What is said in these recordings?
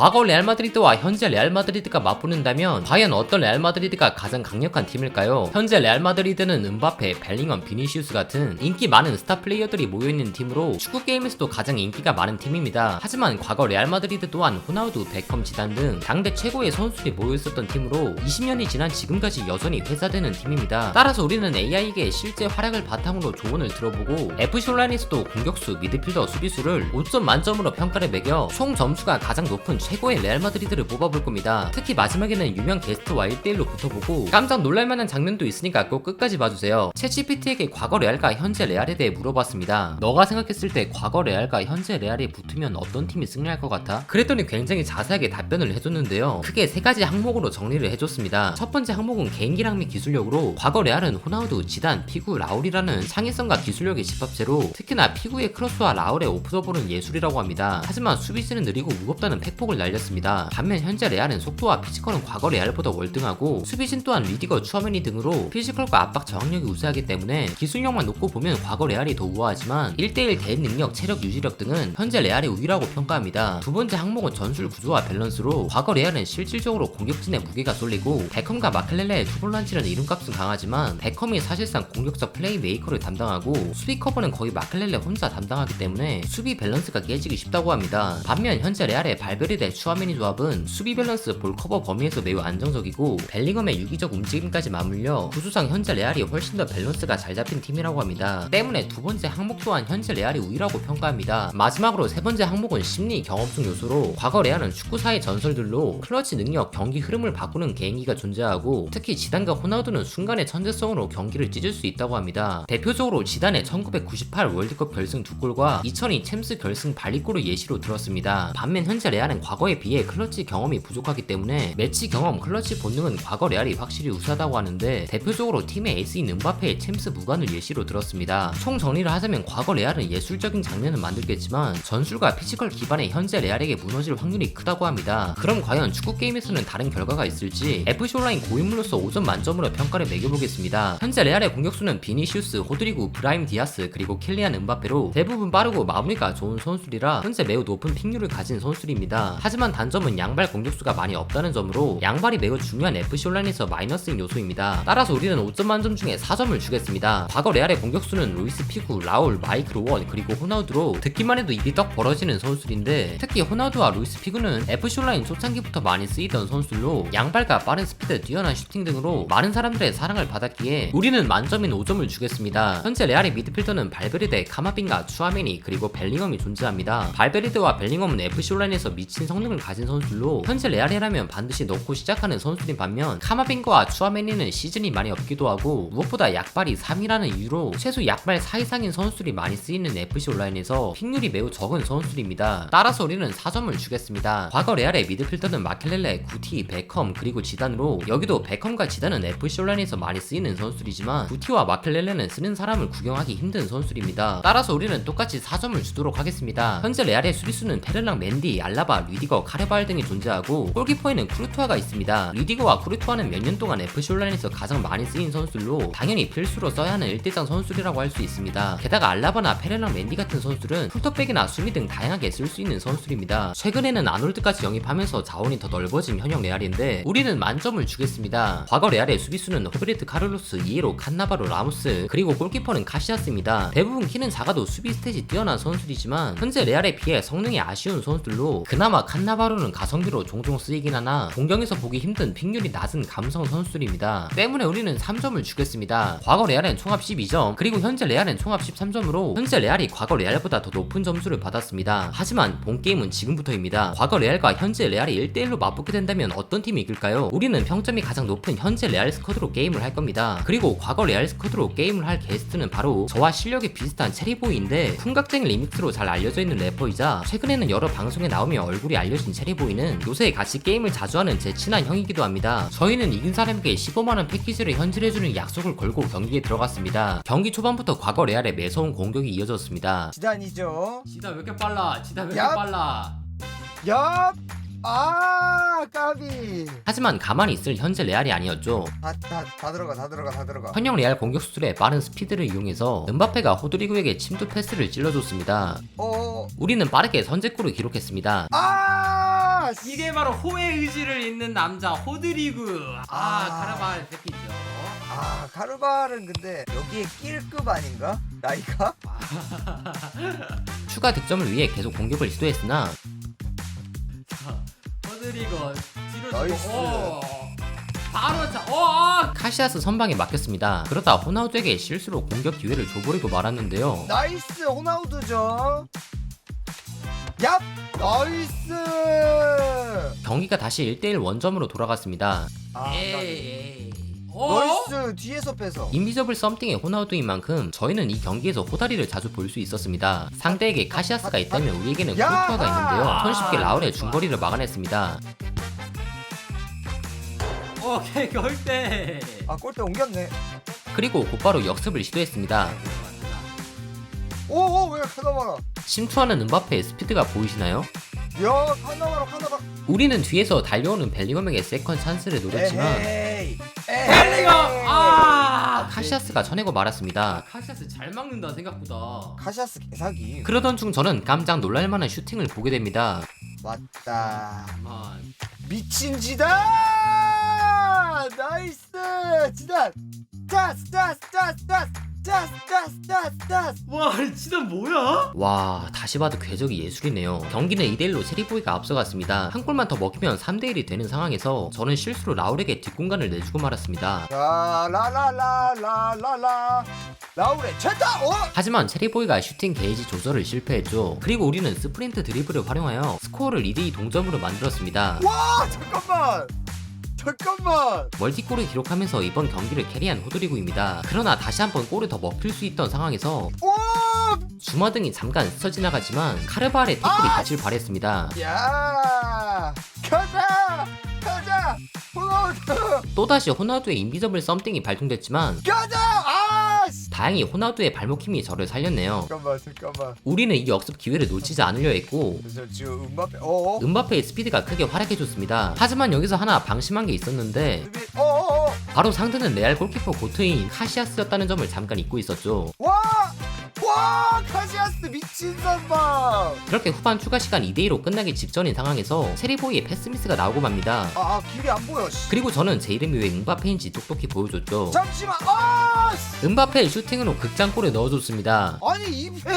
과거 레알 마드리드와 현재 레알 마드리드가 맞붙는다면 과연 어떤 레알 마드리드가 가장 강력한 팀일까요? 현재 레알 마드리드는 은바페, 벨링엄, 비니시우스 같은 인기 많은 스타 플레이어들이 모여있는 팀으로 축구 게임에서도 가장 인기가 많은 팀입니다. 하지만 과거 레알 마드리드 또한 호나우두, 베컴, 지단 등 당대 최고의 선수들이 모여있었던 팀으로 20년이 지난 지금까지 여전히 회자되는 팀입니다. 따라서 우리는 AI에게 실제 활약을 바탕으로 조언을 들어보고 FC 온라인에서도 공격수, 미드필더, 수비수를 5점 만점으로 평가를 매겨 총 점수가 가장 높은 최고의 레알 마드리드를 뽑아볼 겁니다. 특히 마지막에는 유명 게스트와 1대1로 붙어보고 깜짝 놀랄만한 장면도 있으니까 꼭 끝까지 봐주세요. 챗GPT에게 과거 레알과 현재 레알에 대해 물어봤습니다. 너가 생각했을 때 과거 레알과 현재 레알이 붙으면 어떤 팀이 승리할 것 같아? 그랬더니 굉장히 자세하게 답변을 해줬는데요. 크게 세 가지 항목으로 정리를 해줬습니다. 첫 번째 항목은 개인기랑 및 기술력으로 과거 레알은 호나우두, 지단, 피구, 라울이라는 창의성과 기술력의 집합체로 특히나 피구의 크로스와 라울의 오프더볼은 예술이라고 합니다. 하지만 수비수는 느리고 무겁다는 팩폭을 날렸습니다. 반면 현재 레알은 속도와 피지컬은 과거 레알보다 월등하고 수비진 또한 리디거, 추어메니 등으로 피지컬과 압박 저항력이 우세하기 때문에 기술력만 놓고 보면 과거 레알이 더 우아하지만 1대1 대응 능력, 체력 유지력 등은 현재 레알이 우위라고 평가합니다. 두 번째 항목은 전술 구조와 밸런스로 과거 레알은 실질적으로 공격진에 무게가 쏠리고 베컴과 마클렐레의 투볼란치는 이름값은 강하지만 베컴이 사실상 공격적 플레이 메이커를 담당하고 수비 커버는 거의 마클렐레 혼자 담당하기 때문에 수비 밸런스가 깨지기 쉽다고 합니다. 반면 현재 레알의 발베르 데 추아메니 조합은 수비 밸런스 볼 커버 범위에서 매우 안정적이고 벨링엄의 유기적 움직임까지 맞물려 구수상 현재 레알이 훨씬 더 밸런스가 잘 잡힌 팀이라고 합니다. 때문에 두 번째 항목 또한 현재 레알이 우위라고 평가합니다. 마지막으로 세 번째 항목은 심리 경험성 요소로 과거 레알은 축구사의 전설들로 클러치 능력, 경기 흐름을 바꾸는 개인기가 존재하고 특히 지단과 호나우두는 순간의 천재성으로 경기를 찢을 수 있다고 합니다. 대표적으로 지단의 1998 월드컵 결승 두 골과 2002 챔스 결승 발리골을 예시로 들었습니다. 반면 현재 레알은 과거에 비해 클러치 경험이 부족하기 때문에 매치 경험, 클러치 본능은 과거 레알이 확실히 우세하다고 하는데 대표적으로 팀의 에이스인 은바페의 챔스 무관을 예시로 들었습니다. 총 정리를 하자면 과거 레알은 예술적인 장면은 만들겠지만 전술과 피지컬 기반의 현재 레알에게 무너질 확률이 크다고 합니다. 그럼 과연 축구 게임에서는 다른 결과가 있을지 FC 온라인 고인물로서 5점 만점으로 평가를 매겨보겠습니다. 현재 레알의 공격수는 비니시우스, 호드리구, 브라임 디아스 그리고 킬리안 은바페로 대부분 빠르고 마무리가 좋은 선수들이라 현재 매우 높은 픽률을 가진 선수들입니다. 하지만 단점은 양발 공격수가 많이 없다는 점으로 양발이 매우 중요한 FC 온라인에서 마이너스인 요소입니다. 따라서 우리는 5점 만점 중에 4점을 주겠습니다. 과거 레알의 공격수는 루이스 피구, 라울, 마이크 로원 그리고 호나우드로 듣기만 해도 입이 떡 벌어지는 선수들인데 특히 호나우드와 루이스 피구는 FC 온라인 초창기부터 많이 쓰이던 선수로 양발과 빠른 스피드, 뛰어난 슈팅 등으로 많은 사람들의 사랑을 받았기에 우리는 만점인 5점을 주겠습니다. 현재 레알의 미드필더는 발베르데, 카마빈가, 추아메니 그리고 벨링엄이 존재합니다. 발베르데와 벨링엄은 FC 온라인에서 미친 성능을 가진 선수로 현재 레알이라면 반드시 넣고 시작하는 선수인 반면 카마빈가와 추아메니는 시즌이 많이 없기도 하고 무엇보다 약발이 3이라는 이유로 최소 약발 4 이상인 선수들이 많이 쓰이는 FC 온라인에서 픽률이 매우 적은 선수들입니다. 따라서 우리는 4점을 주겠습니다. 과거 레알의 미드필더는 마켈렐레, 구티, 베컴 그리고 지단으로 여기도 베컴과 지단은 FC 온라인에서 많이 쓰이는 선수들이지만 구티와 마켈렐레는 쓰는 사람을 구경하기 힘든 선수입니다. 따라서 우리는 똑같이 4점을 주도록 하겠습니다. 현재 레알의 수비수는 테르랑 맨디, 알라바, 리디거, 카레발 등이 존재하고 골키퍼에는 쿠르투아가 있습니다. 리디거와 쿠르투아는 몇 년 동안 FC 온라인에서 가장 많이 쓰인 선수로 당연히 필수로 써야 하는 1대장 선수라고 할 수 있습니다. 게다가 알라바나 페레랑 맨디 같은 선수들은 풀터백이나 수비 등 다양하게 쓸 수 있는 선수들입니다. 최근에는 아놀드까지 영입하면서 자원이 더 넓어진 현역 레알인데 우리는 만점을 주겠습니다. 과거 레알의 수비수는 호브리트 카를로스, 이에로, 칸나바로, 라모스 그리고 골키퍼는 카시아스입니다. 대부분 키는 작아도 수비 스탯이 뛰어난 선수들이지만 현재 레알에 비해 성능이 아쉬운 선수들로 그나마 칸나바로는 가성비로 종종 쓰이긴 하나 공경에서 보기 힘든 픽률이 낮은 감성 선수들입니다. 때문에 우리는 3점을 주겠습니다. 과거 레알은 총합 12점 그리고 현재 레알은 총합 13점으로 현재 레알이 과거 레알보다 더 높은 점수를 받았습니다. 하지만 본 게임은 지금부터입니다. 과거 레알과 현재 레알이 1대1로 맞붙게 된다면 어떤 팀이 이길까요? 우리는 평점이 가장 높은 현재 레알 스쿼드로 게임을 할 겁니다. 그리고 과거 레알 스쿼드로 게임을 할 게스트는 바로 저와 실력이 비슷한 체리보이인데 풍각쟁이 리믹스로 잘 알려져 있는 래퍼이자 최근에는 여러 방송에 나오며 얼굴이 알려진 체리보이는 요새 같이 게임을 자주 하는 제 친한 형이기도 합니다. 저희는 이긴 사람에게 15만원 패키지를 현질해주는 약속을 걸고 경기에 들어갔습니다. 경기 초반부터 과거 레알의 매서운 공격이 이어졌습니다. 지단이죠. 지다 왜 이렇게 빨라? 지다 왜 이렇게 야. 빨라? 얍. 하지만 가만히 있을 현재 레알이 아니었죠. 다 다 다 들어가 다 들어가 다 들어가. 현역 레알 공격 수들의 빠른 스피드를 이용해서 은바페가 호드리구에게 침투 패스를 찔러줬습니다. 어. 우리는 빠르게 선제골을 기록했습니다. 아. 씨. 이게 바로 호의 의지를 잇는 남자 호드리그. 아, 아. 카르바를 뺏기죠. 아 카르발은 근데 여기에 낄급 아닌가? 나이가? 추가 득점을 위해 계속 공격을 시도했으나 나이스. 주고 오. 바로 자, 어, 카시아스 선방에 막혔습니다. 그러다 호나우드에게 실수로 공격 기회를 줘버리고 말았는데요. 나이스 호나우드죠 얍 나이스 경기가 다시 1대1 원점으로 돌아갔습니다. 아에 이. 나이스 뒤에서 빼서 인비저블 썸띵의 호나우드인 만큼 저희는 이 경기에서 호다리를 자주 볼 수 있었습니다. 상대에게 카시아스가 있다면 우리에게는 야! 쿨투아가 있는데요. 손쉽게 라울의 중거리를 막아냈습니다. 오케이 골대. 아 골대 옮겼네 그리고 곧바로 역습을 시도했습니다. 오오 왜 카나바라 침투하는 은바페의 스피드가 보이시나요? 야 카나바라 카나바라 우리는 뒤에서 달려오는 벨링엄에게 세컨 찬스를 노렸지만 에헤이 벨링엄! 아! 네. 카시아스가 쳐내고 말았습니다. 카시아스 잘 막는다 생각보다. 카시아스 개사기 그러던 중 저는 깜짝 놀랄만한 슈팅을 보게 됩니다. 아, 미친 지단 나이스 지단 짜스 짜스 짜스 짜스 짜스 짜스 와 진짜 뭐야? 와 다시 봐도 궤적이 예술이네요. 경기는 2대1로 세리보이가 앞서갔습니다. 한 골만 더 먹히면 3대1이 되는 상황에서 저는 실수로 라울에게 뒷공간을 내주고 말았습니다. 라라라라라라라. 라울의 최다! 어? 하지만 체리보이가 슈팅 게이지 조절을 실패했죠. 그리고 우리는 스프린트 드리블을 활용하여 스코어를 2대2 동점으로 만들었습니다. 와 잠깐만 잠깐만! 멀티골을 기록하면서 이번 경기를 캐리한 호드리구입니다. 그러나 다시 한번 골을 더 먹힐 수 있던 상황에서 오! 주마등이 잠깐 스쳐 지나가지만 카르발의 태클이 아! 닿질 바랬습니다. 야! 가자! 가자! 호나우드 또다시 호나우두의 인비저블 썸띵이 발동됐지만 가자. 다행히 호나우두의 발목 힘이 저를 살렸네요. 잠깐만 잠깐만 우리는 이 역습 기회를 놓치지 않으려 했고 지금 음바페 어어 은바페의 스피드가 크게 활약해줬습니다. 하지만 여기서 하나 방심한 게 있었는데 수비 어어어 바로 상대는 레알 골키퍼 고트인 카시아스였다는 점을 잠깐 잊고 있었죠. 와! 와! 카시아스 미친 선방! 그렇게 후반 추가 시간 2대2로 끝나기 직전인 상황에서 세리보이의 패스미스가 나오고 맙니다. 아, 아 길이 안 보여 씨. 그리고 저는 제 이름이 왜 은바페인지 똑똑히 보여줬죠. 잠시만 아! 씨. 은바페의 슈팅으로 극장골을 넣어줬습니다. 아니 이패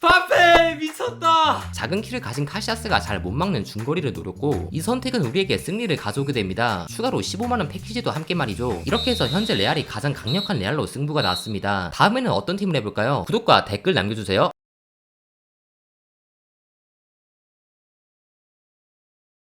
바페 미쳤다. 작은 키를 가진 카시아스가 잘 못 막는 중거리를 노렸고 이 선택은 우리에게 승리를 가져오게 됩니다. 추가로 15만 원 패키지도 함께 말이죠. 이렇게 해서 현재 레알이 가장 강력한 레알로 승부가 났습니다. 다음에는 어떤 팀을 해볼까요? 구독과 댓글 남겨주세요.